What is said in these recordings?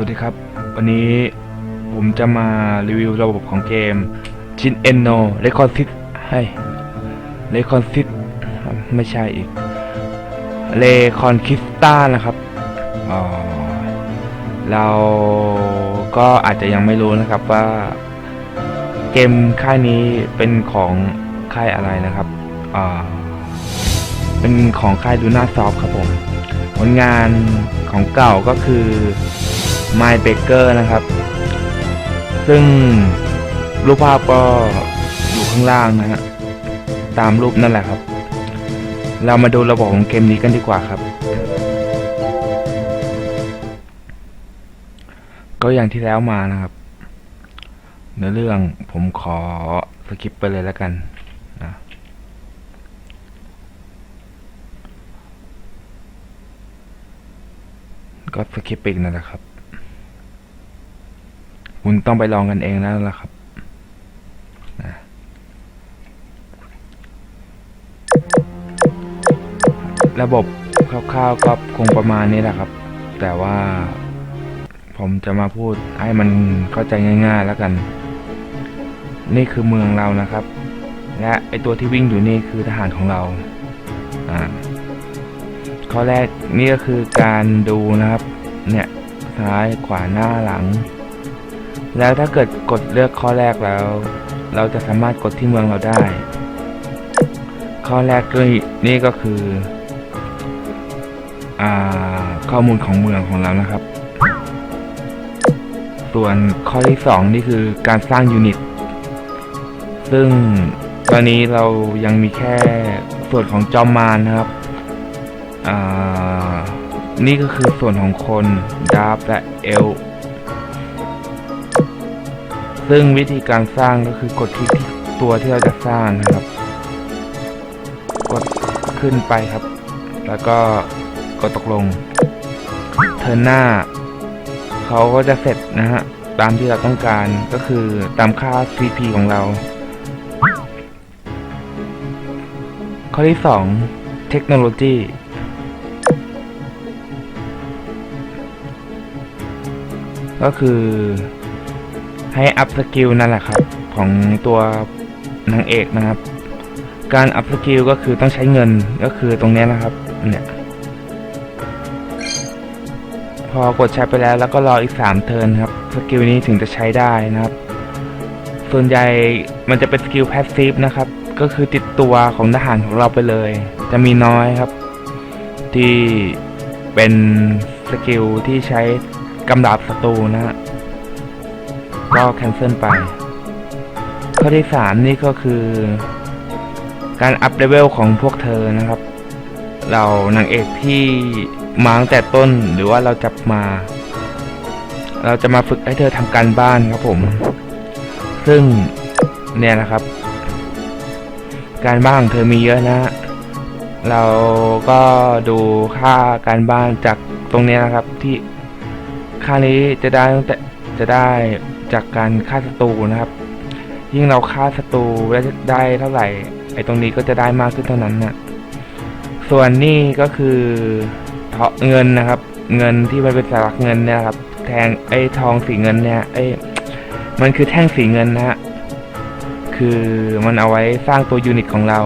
สวัสดีครับ วันนี้ผมจะมารีวิวระบบของเกมชินเอนโนเรคอนซิสให้เรคอนซิสไม่ใช่อีกเรคอนคิสต้านะครับเราก็อาจจะยังไม่รู้นะครับว่า เกมค่ายนี้เป็นของค่ายอะไรนะครับเป็นของค่ายดูน่าซอฟครับผม ผลงานของเก่าก็คือ My Baker นะครับ ซึ่งรูปภาพก็อยู่ข้างล่างนะฮะตามรูปนั่นแหละครับ เรามาดูระบบของเกมนี้กันดีกว่าครับ ก็อย่างที่แล้วมานะครับเนื้อเรื่องผมขอสกิปไปเลยแล้วกันนะก็สคริปต์อีกนั่นแหละครับ คุณต้องไปลองกันเองแล้วล่ะครับนะระบบคร่าวๆก็คงประมาณนี้แหละครับ แต่ว่าผมจะมาพูดให้มันเข้าใจง่ายๆแล้วกัน นี่คือเมืองเรานะครับ และไอตัวที่วิ่งอยู่นี่คือทหารของเราอ่าข้อแรกนี่ก็คือการดูนะครับ เนี่ยซ้ายขวาหน้าหลัง แล้วถ้าเกิดกดเลือกข้อแรกแล้ว เราจะสามารถกดที่เมืองเราได้ ข้อแรกก็นี่ก็คืออข้อมูลของเมืองของเรานะครับ ส่วนข้อที่สองนี่คือการสร้างยูนิต ซึ่งตอนนี้เรายังมีแค่ส่วนของจอมมารนะครับนี่ก็คือส่วนของคนดาบและเอล ซึ่งวิธีการสร้างก็คือกดคลิกที่ตัวที่เราจะสร้างนะครับ กดขึ้นไปครับ แล้วก็กดตกลง เทิร์นหน้า เขาก็จะเสร็จนะฮะ ตามที่เราต้องการก็คือตามค่า CP ของเรา ข้อที่ 2 เทคโนโลยีก็คือ ให้อัพสกิลนั่นแหละครับ ของตัวนางเอกนะครับ การอัพสกิลก็คือต้องใช้เงินก็คือตรงนี้นะครับ เนี่ย พอกดใช้ไปแล้วแล้วก็รออีก 3 เทิร์นครับสกิลนี้ถึงจะใช้ได้นะครับ ส่วนใหญ่มันจะเป็นสกิลแพสซีฟนะครับ ก็คือติดตัวของทหารของเราไปเลย จะมีน้อยครับ ที่เป็นสกิลที่ใช้กำดาบศัตรูนะฮะ ก็แคนเซิลไป ข้อที่สามนี่ก็คือ การอัพเลเวลของพวกเธอนะครับ เรานางเอกที่มาตั้งแต่ต้นหรือว่าเราจับมา เราจะมาฝึกให้เธอทำการบ้านครับผม ซึ่งเนี่ยนะครับ การบ้านของเธอมีเยอะนะ เราก็ดูค่าการบ้านจากตรงนี้นะครับที่ค่านี้จะได้ตั้งแต่จะได้ จากการฆ่าศัตรูนะครับ ยิ่งเราฆ่าศัตรูได้เท่าไหร่ ไอ้ตรงนี้ก็จะได้มากขึ้นเท่านั้นนะส่วนนี่ก็คือเทาะเงินนะครับ เงินที่มันเป็นสลักเงินเนี่ยครับ แทงไอ้ทองสีเงินเนี่ยไอ้มันคือแท่งสีเงินนะฮะคือมันเอาไว้สร้างตัวยูนิตของเรา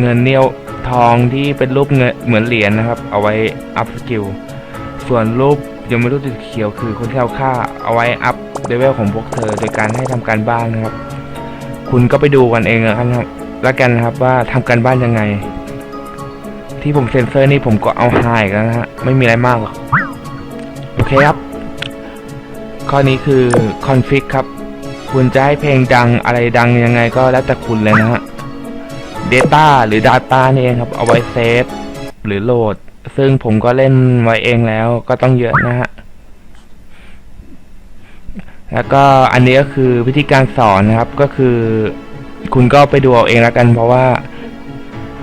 เงินเนี่ยทองที่เป็นรูปเงินเหมือนเหรียญนะครับ เอาไว้อัพสกิลส่วนรูปยังไม่รู้จุดเขียวคือคนที่เราฆ่าเอาไว้อัพ เลเวลของพวกเธอ โดยการให้ทำการบ้านนะครับ คุณก็ไปดูกันเองนะครับแล้วกันนะครับว่าทำการบ้านยังไง ที่ผมเซ็นเซอร์นี่ผมก็เอาหายกันนะฮะไม่มีอะไรมากหรอกโอเคครับ ข้อนี้คือคอนฟิกครับ คุณจะให้เพลงดังอะไรดังยังไงก็แล้วแต่คุณเลยนะฮะ Data หรือ Data นี่เองครับ เอาไว้เซฟหรือโหลด ซึ่งผมก็เล่นไว้เองแล้วก็ต้องเยอะนะฮะ แล้วก็อันนี้ก็คือวิธีการสอนนะครับก็คือ คุณก็ไปดูเอาเองแล้วกัน เพราะว่า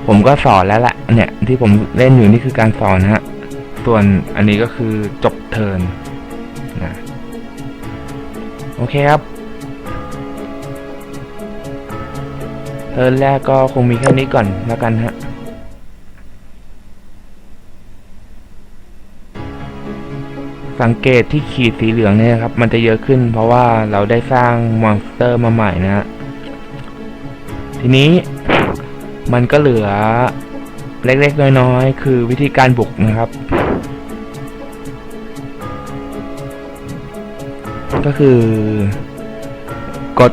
ผมก็สอนแล้วแหละเนี่ย ที่ผมเล่นอยู่นี่คือการสอนนะฮะส่วนอันนี้ก็คือจบเทิร์นนะโอเคครับเทิร์นแรกก็คงมีแค่นี้ก่อนแล้วกันฮะ สังเกตที่ขีดสีเหลืองเนี่ยครับ มันจะเยอะขึ้น เพราะว่าเราได้สร้างมอนสเตอร์มาใหม่นะฮะทีนี้มันก็เหลือเล็กๆ น้อยๆ คือวิธีการบุกนะครับ ก็คือกด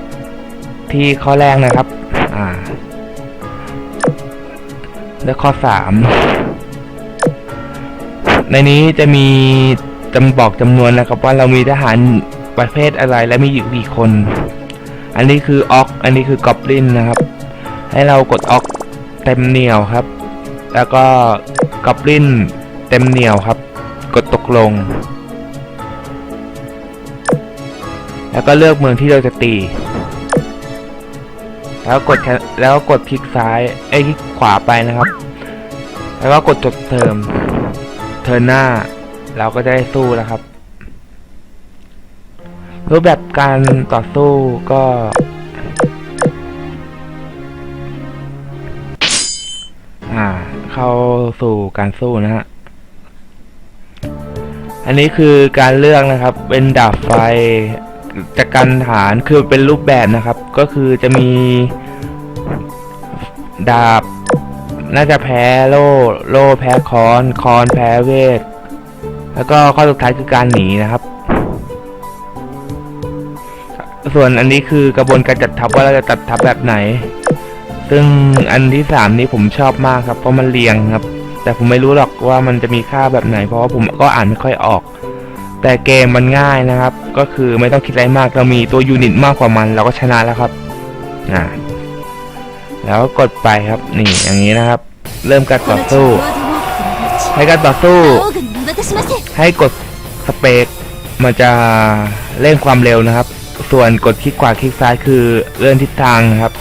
ที่ข้อแรกนะครับ อ่า และข้อสามในนี้จะมี จำบอกจำนวนนะครับ ว่าเรามีทหารประเภทอะไรและมีอยู่กี่คน อันนี้คือออกอันนี้คือกอบลินนะครับ ให้เรากดออกเต็มเหนียวครับ แล้วก็กอบลินเต็มเหนียวครับ กดตกลง แล้วก็เลือกเมืองที่เราจะตี แล้วกดแล้วกดคลิกซ้ายไอ้คลิกขวาไปนะครับ แล้วก็กดจบเทอมเทิร์หน้า เราก็จะได้สู้แล้วครับ รูปแบบการต่อสู้ก็ อ่า เข้าสู่การสู้นะฮะ อันนี้คือการเลือกนะครับ เป็นดาบไฟจากการฐานคือเป็นรูปแบบนะครับ ก็คือจะมี ดาบ น่าจะแพ้โล่โล่แพ้คอน คอนแพ้เวท แล้วก็ข้อสุดท้ายคือการหนีนะครับ ส่วนอันนี้คือกระบวนการจัดทับว่าเราจะจัดทับแบบไหน ซึ่งอันที่สามนี้ผมชอบมากครับ เพราะมันเรียงครับ แต่ผมไม่รู้หรอกว่ามันจะมีค่าแบบไหน เพราะว่าผมก็อ่านไม่ค่อยออก แต่เกมมันง่ายนะครับ ก็คือไม่ต้องคิดอะไรมากเรามีตัวยูนิตมากกว่ามัน เราก็ชนะแล้วครับอ่แล้วกดไปครับนี่อย่างนี้นะครับ เริ่มการต่อสู้ให้การต่อสู้ ให้กดสเปกมันจะเร่งความเร็วนะครับ ส่วนกดคลิกขวาคลิกซ้ายคือเลื่อนทิศทางนะครับ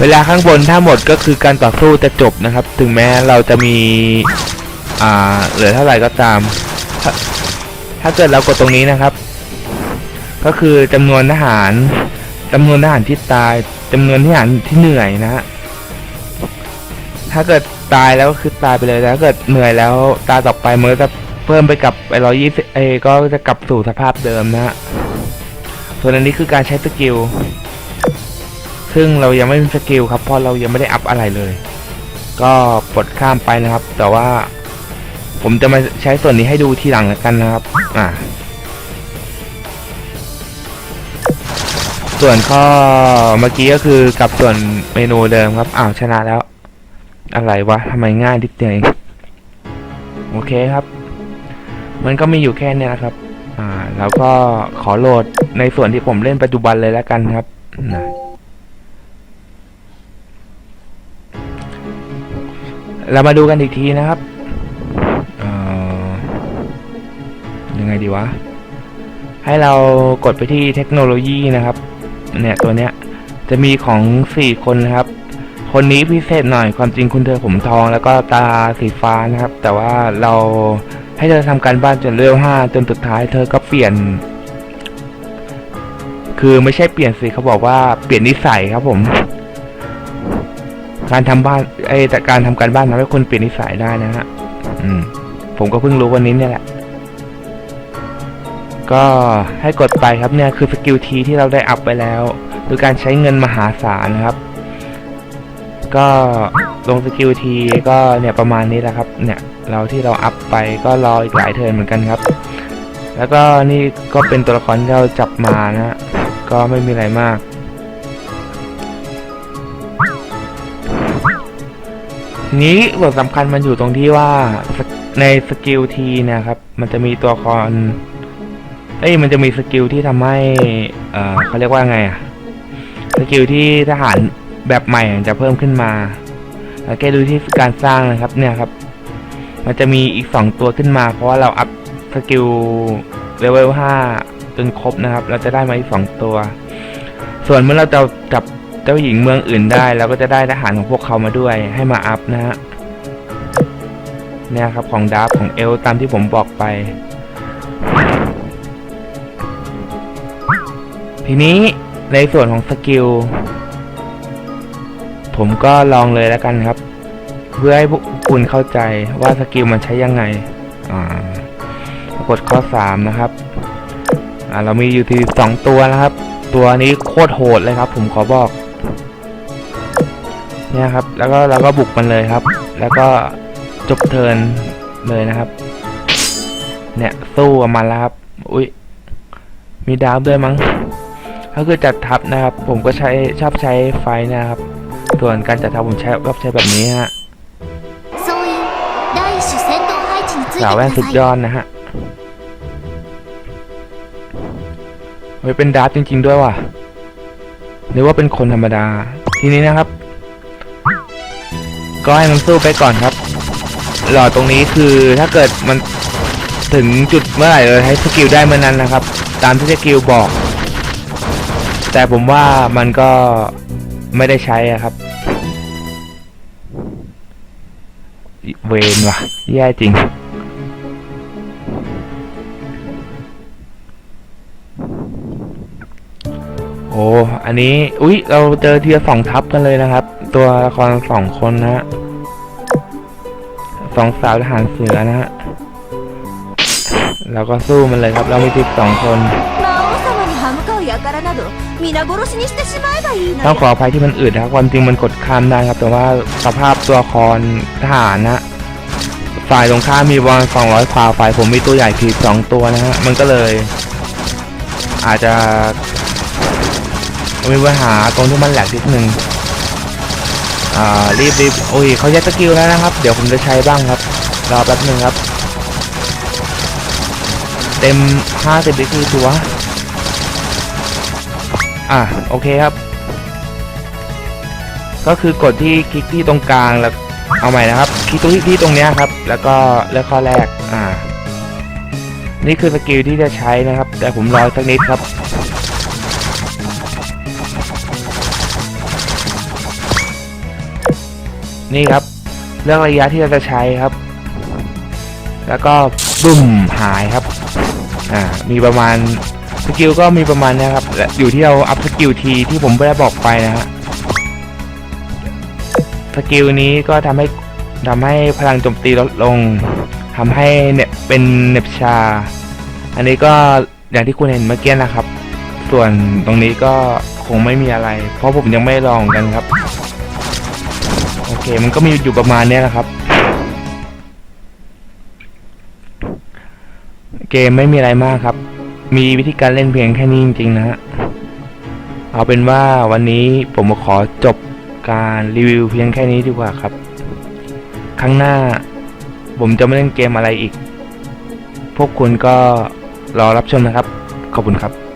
เวลาข้างบนถ้าหมดก็คือการต่อสู้จะจบนะครับ ถึงแม้เราจะมีอ่าเหลือเท่าไหร่ก็ตามถ้าถ้าเกิดเรากดตรงนี้นะครับ ก็คือจำนวนทหารจำนวนทหารที่ตายจำนวนทหารที่เหนื่อยนะฮะ ถ้าเกิดตายแล้วคือตายไปเลยแต่ถ้าเกิดเหนื่อยแล้วตาต่อไปมันก็จะเพิ่มไปกับไปร้อยยี่สิบเอก็จะกลับสู่สภาพเดิมนะฮะส่วนอันนี้คือการใช้สกิล ซึ่งเรายังไม่มีสกิลครับเพราะเรายังไม่ได้อัพอะไรเลย ก็ปลดข้ามไปนะครับ แต่ว่า ผมจะมาใช้ส่วนนี้ให้ดูทีหลังแล้วกันนะครับ อ่า ส่วนข้อเมื่อกี้ก็คือกับส่วนเมนูเดิมครับ อ้าวชนะแล้ว อะไรวะทำไมง่ายนิดเดียวเองโอเคครับ มันก็มีอยู่แค่นี้นะครับ อ่า แล้วก็ขอโหลดในส่วนที่ผมเล่นปัจจุบันเลยแล้วกันครับนะเรามาดูกันอีกทีนะครับเอ่อยังไงดีวะ ให้เรากดไปที่เทคโนโลยีนะครับ เนี่ยตัวเนี้ยจะมีของสี่คนนะครับ คนนี้พิเศษหน่อยความจริงคุณเธอผมทอง แล้วก็ตาสีฟ้านะครับ แต่ว่าเราให้เธอทำการบ้านจนเร็วห้าจนสุดท้ายเธอก็เปลี่ยน คือไม่ใช่เปลี่ยนสิเขาบอกว่าเปลี่ยนนิสัยครับผม การทำบ้านไอ้แต่การทำการบ้านทำให้คนเปลี่ยนนิสัยได้นะฮะอืม ผมก็เพิ่งรู้วันนี้เนี่ยแหละก็ให้กดไปครับเนี่ยคือสกิลทีที่เราได้อัพไปแล้วโดยการใช้เงินมหาศาลนะครับ ก็ลงสกิลทีก็เนี่ยประมาณนี้แหละครับ เนี่ยเราที่เราอัพไปก็รออีกหลายเทิร์นเหมือนกันครับ แล้วก็นี่ก็เป็นตัวละครที่เราจับมานะก็ไม่มีอะไรมาก นี้บทสำคัญมันอยู่ตรงที่ว่าในสกิลทีเนะครับ มันจะมีตัวละครเอ้ยมันจะมีสกิลที่ทำให้ เอ่อเขาเรียกว่าไงอะสกิลที่ทหาร แบบใหม่จะเพิ่มขึ้นมาแล้วแกดูที่การสร้างนะครับเนี่ยครับ มันจะมีอีกสองตัวขึ้นมา เพราะว่าเราอัพสกิลเลเวลห้าจนครบนะครับ เราจะได้มาอีกสองตัว ส่วนเมื่อเราจะจับเจ้าหญิงเมืองอื่นได้เราก็จะได้ทหารของพวกเขามาด้วยให้มาอัพนะฮะเนี่ยครับของดาร์ฟของเอลตามที่ผมบอกไป ทีนี้ในส่วนของสกิล ผมก็ลองเลยแล้วกันครับ เพื่อให้พวกคุณเข้าใจว่าสกิลมันใช้ยังไง อ่ากดข้อสามนะครับ อ่าเรามีอยู่ที่สองตัวนะครับ ตัวนี้โคตรโหดเลยครับ ผมขอบอก เนี่ยครับ แล้วก็เราก็บุกมันเลยครับ แล้วก็จบเทินเลยนะครับ เนี่ยสู้กับมันแล้วครับ อุ้ยมีดาวด้วยมั้งก็คือจัดทัพนะครับ ผมก็ใช้ชอบใช้ไฟนะครับ ส่วนการจัดทำผมใช้รับใช้แบบนี้ฮะสาวแว่นสุดยอดนะฮะเฮ้ยเป็นดาร์ฟจริง ๆ ด้วยว่ะหรือว่าเป็นคนธรรมดา ทีนี้นะครับ ก็ให้มันสู้ไปก่อนครับ หลอดตรงนี้คือถ้าเกิดมันถึงจุดเมื่อไหร่เราใช้สกิลได้เมื่อนั้นนะครับ ตามที่สกิลบอก แต่ผมว่ามันก็ไม่ได้ใช้ครับ เวนว่ะ แย่จริง โอ้ อันนี้ อุ๊ย เราเจอทีละสองทับกันเลยนะครับ ตัวละครสองคนนะ สองสาวทหารเสือนะฮะเราก็สู้มันเลยครับ เรามีทีสองคน 皆殺しにしてしまえばいいの ต้อง よ ขออภัยที่มันอืดนะครับความจริงมันกดข้ามได้ครับ แต่ว่าสภาพตัวละครทหารนะ ฝ่ายตรงข้ามมีบอล200ควาฝ่ายผมมีตัวใหญ่ทีสองตัวนะฮะ มันก็เลย อาจจะ มีปัญหาตรงที่มันแหลกนิดนึง อ่า รีบรีบโอ้ยเขาแยกสกิลแล้วนะครับ เดี๋ยวผมจะใช้บ้างครับ รอแป๊บนึงครับ เต็ม 50ดีกรีตัว อะโอเคครับ ก็คือกดที่คลิกที่ตรงกลางแล้วเอาใหม่นะครับ คลิกตรงที่ตรงเนี้ยครับ แล้วก็เลือกข้อแรกอ่า นี่คือสกิลที่จะใช้นะครับ แต่ผมรอสักนิดครับนี่ครับเลือกระยะที่เราจะใช้ครับ แล้วก็บุ้มหายครับ อ่า มีประมาณ สกิลก็มีประมาณนี้ครับและอยู่ที่เราอัพสกิลทีที่ผมไม่ได้บอกไปนะฮะสกิลนี้ก็ทำให้ทำให้พลังโจมตีลดลงทำให้เนบเป็นเน็บชา อันนี้ก็อย่างที่คุณเห็นเมื่อกี้นะครับ ส่วนตรงนี้ก็คงไม่มีอะไร เพราะผมยังไม่ลองกันครับ โอเค มันก็มีอยู่ประมาณนี้แหละครับ เกมไม่มีอะไรมากครับ มีวิธีการเล่นเพียงแค่นี้จริงๆนะฮะ เอาเป็นว่าวันนี้ผมขอจบการรีวิวเพียงแค่นี้ดีกว่าครับ ครั้งหน้าผมจะไม่เล่นเกมอะไรอีก พวกคุณก็รอรับชมนะครับ ขอบคุณครับ